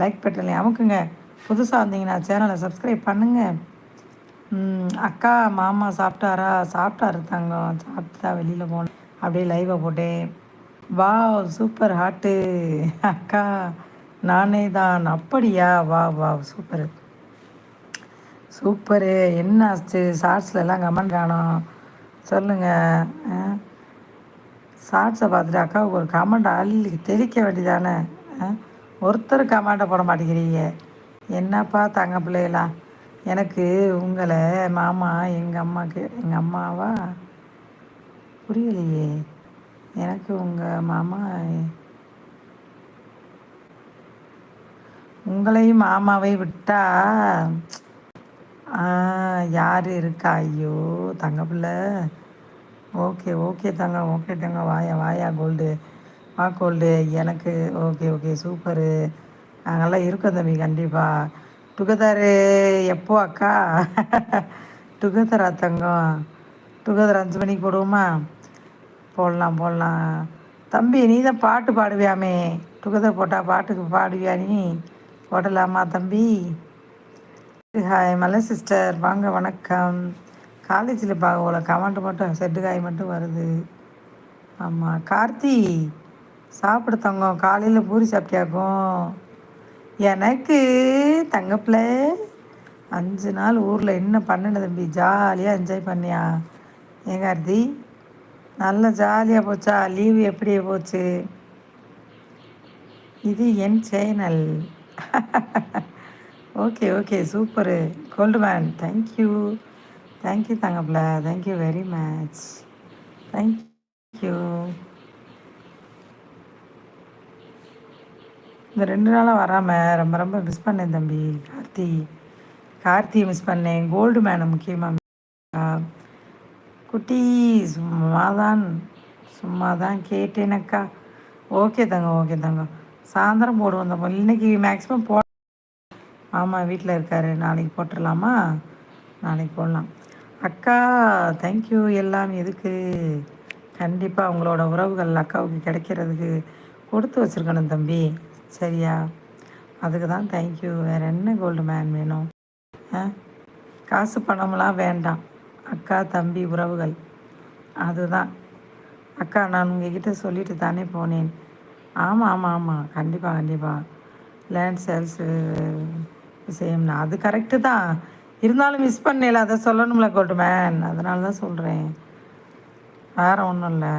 Like பட்டனை அமுக்குங்க. புதுசாக வந்தீங்கன்னா சேனலை சப்ஸ்கிரைப் பண்ணுங்கள் அக்கா மாமா சாப்பிட்டாரா? சாப்பிட்டாரு தங்கம். சாப்பிட்டு தான் வெளியில் போனேன் அப்படியே லைவை போட்டேன். வா சூப்பர் ஹாட்டு அக்கா நானே தான். அப்படியா? வா வா சூப்பர் சூப்பரு என்ன ஆச்சு? ஷார்ட்ஸ்லலாம் கமெண்ட் காணும் சொல்லுங்கள் ஷார்ட்ஸை பார்த்துட்டு அக்காவுக்கு ஒரு கமெண்ட் அள்ளி தெளிக்க வேண்டியதானே? ஒருத்தர் கமாண்டை போட மாட்டேங்கிறீங்க. என்னப்பா தங்க பிள்ளைகளா? எனக்கு உங்களை மாமா எங்கள் அம்மாவுக்கு எங்கள் அம்மாவா? புரியலையே. எனக்கு உங்கள் மாமா உங்களையும் மாமாவை விட்டா யார் இருக்கா? ஐயோ தங்க பிள்ளை. ஓகே ஓகே தங்க ஓகே தங்க வாயா வாயா கோல்டு வாக்கோல்டு கோல்டு எனக்கு ஓகே ஓகே சூப்பரு நாங்கள்லாம் இருக்கோம் தம்பி கண்டிப்பாக டுகெதரு எப்போ அக்கா? டுகெதரா தங்கம். டுகெதர் அஞ்சு மணிக்கு போடுவோமா? போடலாம் போடலாம். தம்பி நீ தான் பாட்டு பாடுவியாமே? டுகெதர் போட்டால் பாட்டுக்கு பாடுவியா நீ? போடலாமா தம்பி? ஹாய் மலை சிஸ்டர் வாங்க வணக்கம். காலேஜில் பார்க்க கமெண்ட் மட்டும் செட்டு காய் மட்டும் வருது. ஆமாம் கார்த்தி. சாப்பிட தங்கம். காலையில் பூரி சாப்பிட்டியாக்கும்? எனக்கு தங்கப்பில் அஞ்சு நாள் ஊரில் என்ன பண்ணின தம்பி? ஜாலியாக என்ஜாய் பண்ணியா? ஏங்க அர்த்தி நல்ல ஜாலியாக போச்சா? லீவு எப்படி போச்சு? இது என் channel okay okay super gold man thank you thank you தங்கப்பில் thank you very much thank you இந்த ரெண்டு நாளாக வராமல் ரொம்ப ரொம்ப மிஸ் பண்ணேன் தம்பி. கார்த்தி கார்த்தியை மிஸ் பண்ணேன். கோல்டு மேனை முக்கியமாக குட்டி சும்மா தான் சும்மா தான் கேட்டேனக்கா ஓகே தங்க ஓகே தங்க. சாயந்தரம் போடுவோம் தம்பி இன்னைக்கு மேக்ஸிமம் போ ஆமாம் வீட்டில் இருக்கார். நாளைக்கு போட்டுடலாமா நாளைக்கு போடலாம். அக்கா தேங்க்யூ எல்லாம் எதுக்கு? கண்டிப்பாக உங்களோட உறவுகள் அக்காவுக்கு கிடைக்கிறதுக்கு கொடுத்து வச்சுருக்கணும் தம்பி. சரியா? அதுக்கு தான் தேங்க்யூ வேறு என்ன கோல்டு மேன் வேணும்? காசு பணம்லாம் வேண்டாம். அக்கா தம்பி உறவுகள். அதுதான். அக்கா நான் உங்ககிட்ட சொல்லிட்டு தானே போனேன். ஆமாம் ஆமாம் ஆமாம் கண்டிப்பாக கண்டிப்பாக லேண்ட் சேல்ஸ் விஷயம்னா அது கரெக்டு தான். இருந்தாலும் மிஸ் பண்ணல. அதை சொல்லணும்ல கோல்டு மேன் அதனால தான் சொல்கிறேன் வேறு ஒன்றும் இல்லை.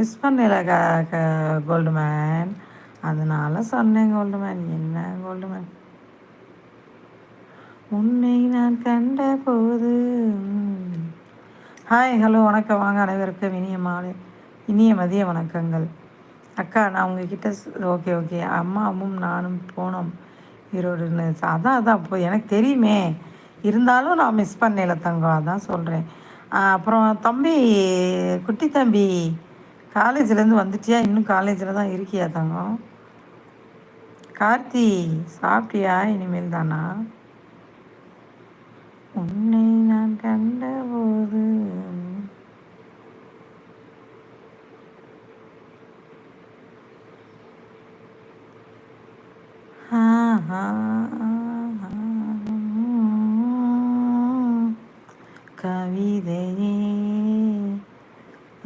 மிஸ் பண்ணல க க கோல்டு மேன் அதனால சொன்னேன் கோல்டு மேன் என்ன கோல்டு மேன் உன்னை நான் கண்ட போது ஹாய் ஹலோ வணக்கம். வாங்க அனைவருக்கும் இனிய மாலை இனிய மதிய வணக்கங்கள். அக்கா நான் உங்ககிட்ட ஓகே ஓகே. அம்மாவும் நானும் போனோம் ஈரோடுன்னு அதான் அதான். அப்போ எனக்கு தெரியுமே. இருந்தாலும் நான் மிஸ் பண்ணல தங்கம். அதான் சொல்கிறேன் அப்புறம் தம்பி குட்டி தம்பி. காலேஜ்லேருந்து வந்துட்டியா? இன்னும் காலேஜில் தான் இருக்கியா தங்கம்? கார்த்தி சாப்பிட்டியா? இனிமேல் தானா? உன்னை நான் கண்ட போது கவிதையே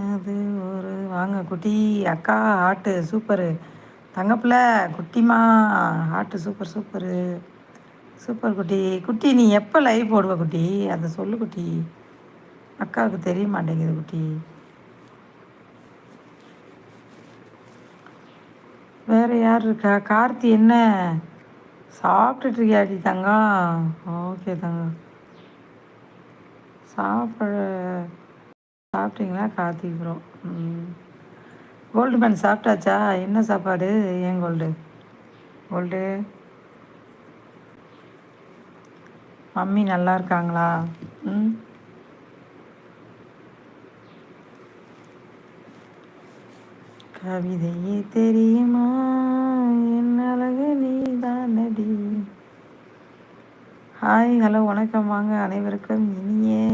அது ஒரு வாங்க குட்டி. அக்கா ஹாட்டு சூப்பரு. தங்கப்பில் குட்டிமா ஹாட்டு சூப்பர் சூப்பரு. சூப்பர் குட்டி. குட்டி நீ எப்போ லைவ் போடுவ குட்டி? அதை சொல்லு குட்டி. அக்காவுக்கு தெரிய மாட்டேங்குது குட்டி. வேறு யார் இருக்கா? கார்த்தி என்ன? சாப்பிட்டுட்ருக்கியாடி தங்கம்? ஓகே தங்கம். சாப்பிட சாப்பிட்டீங்களா கார்த்திக் ப்ரோ ம். கோல்டு மேன் சாப்பிட்டாச்சா? என்ன சாப்பாடு? ஏன் கோல்டு கோல்டு மம்மி நல்லா இருக்காங்களா? ம்? கவிதையே தெரியுமா? என் அழகு நீதான் நடி ஹாய் ஹலோ வணக்கம். வாங்க அனைவருக்கும் இனியே